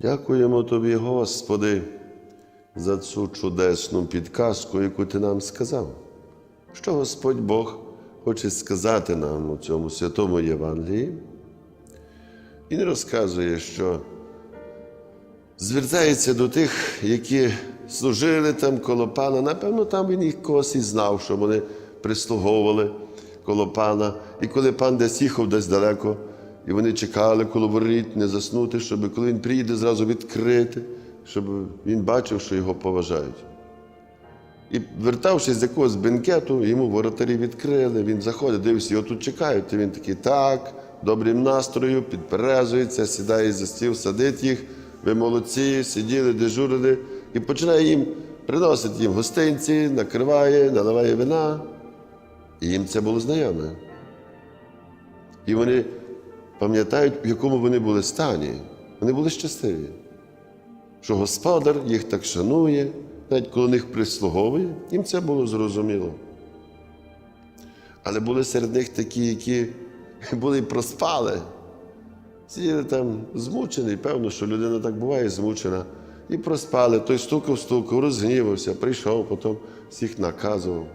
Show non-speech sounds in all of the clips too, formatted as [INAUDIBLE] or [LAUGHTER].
Дякуємо Тобі, Господи, за цю чудесну підказку, яку Ти нам сказав. Що Господь Бог хоче сказати нам у цьому святому Євангелії. Він розказує, що звертається до тих, які служили там коло пана. Напевно, там він їх когось і знав, що вони прислуговували коло пана. І коли пан десь їхав десь далеко, і вони чекали коло воріт, не заснути, щоб коли він приїде, зразу відкрити, щоб він бачив, що його поважають. І вертавшись з якогось бенкету, йому воротарі відкрили, він заходить, дивиться, його тут чекають. І він такий, так, добрим настрою, підперезується, сідає за стіл, садить їх. Ви молодці, сиділи, дежурили, і починає їм приносить їм гостинці, накриває, наливає вина. І їм це було знайоме. І вони пам'ятають, в якому вони були стані. Вони були щасливі що господар їх так шанує, навіть коли них прислуговує, їм це було зрозуміло. Але були серед них такі, які [LAUGHS] були проспали. Сиділи там змучений, певно, що людина так буває змучена. І проспали, той стукав, стукав, розгнівався, прийшов, потім всіх наказував.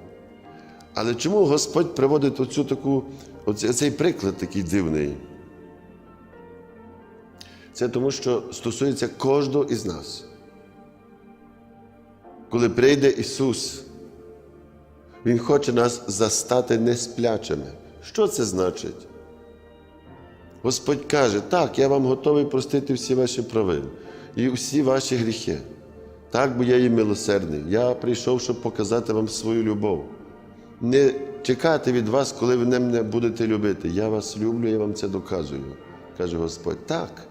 Але чому Господь приводить оцю таку, оцей, цей приклад такий дивний? Це тому, що стосується кожного із нас. Коли прийде Ісус, Він хоче нас застати несплячими. Що це значить? Господь каже, так, я вам готовий простити всі ваші провини і всі ваші гріхи. Так, бо я є милосердний. Я прийшов, щоб показати вам свою любов. Не чекати від вас, коли ви мене будете любити. Я вас люблю, я вам це доказую, каже Господь. Так.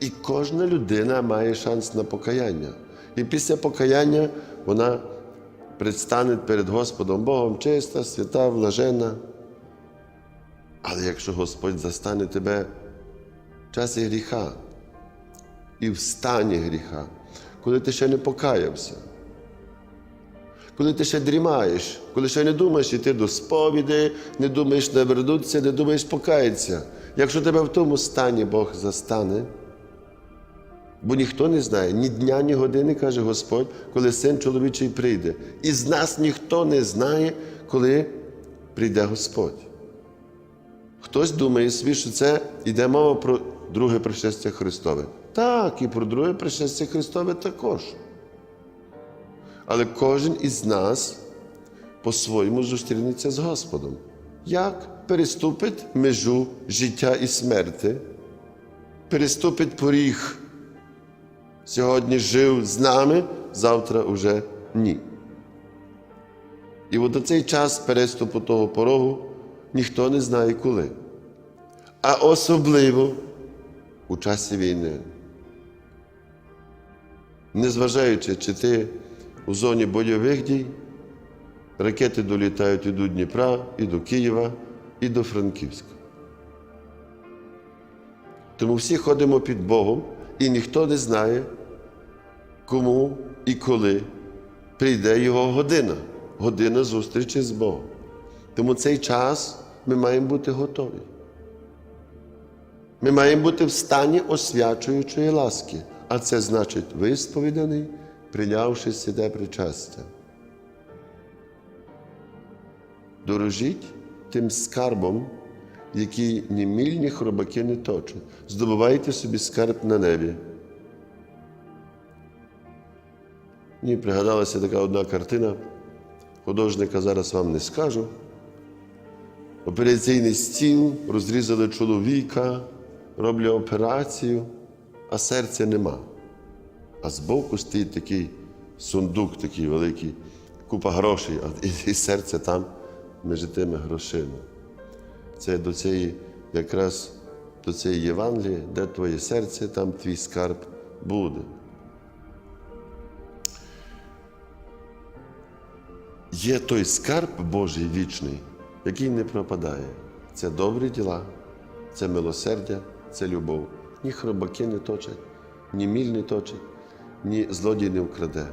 І кожна людина має шанс на покаяння. І після покаяння вона предстане перед Господом Богом чиста, свята, блажена. Але якщо Господь застане тебе в часі гріха і в стані гріха, коли ти ще не покаявся, коли ти ще дрімаєш, коли ще не думаєш йти до сповіді, не думаєш навернутися, не думаєш покаятися. Якщо тебе в тому стані Бог застане, Бо ніхто не знає ні дня, ні години, каже Господь, коли син чоловічий прийде. І з нас ніхто не знає, коли прийде Господь. Хтось думає собі, що це йде мова про друге пришестя Христове. Так, і про друге пришестя Христове також. Але кожен із нас по-своєму зустрінеться з Господом. Як переступить межу життя і смерти, переступить поріг сьогодні жив з нами, завтра уже ні. І от цей час переступу того порогу ніхто не знає коли. А особливо у часі війни. Незважаючи, чи ти у зоні бойових дій, ракети долітають і до Дніпра, і до Києва, і до Франківська. Тому всі ходимо під Богом, і ніхто не знає, кому і коли прийде його година, година зустрічі з Богом. Тому цей час ми маємо бути готові. Ми маємо бути в стані освячуючої ласки, а це значить висповіданий, прийнявши святе причастя. Дорожіть тим скарбом, який ні міль, ні хробаки не точать. Здобувайте собі скарб на небі. Мені пригадалася така одна картина. Художника зараз вам не скажу. Операційний стіл, розрізали чоловіка, роблять операцію, а серця нема. А збоку стоїть такий сундук, такий великий, купа грошей, і серце там між тими грошима. Це до цієї, якраз до цієї Євангелії, де твоє серце, там твій скарб буде. Є той скарб Божий вічний, який не пропадає. Це добрі діла, це милосердя, це любов. Ні хробаки не точать, ні міль не точать, ні злодій не вкраде.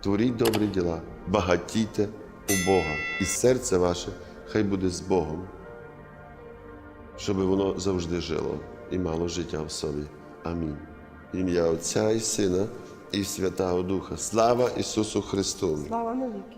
Творіть добрі діла, багатійте у Бога, і серце ваше хай буде з Богом, щоб воно завжди жило і мало життя в собі. Амінь. Ім'я Отця і Сина і Святого Духа. Слава Ісусу Христу! Слава навіки.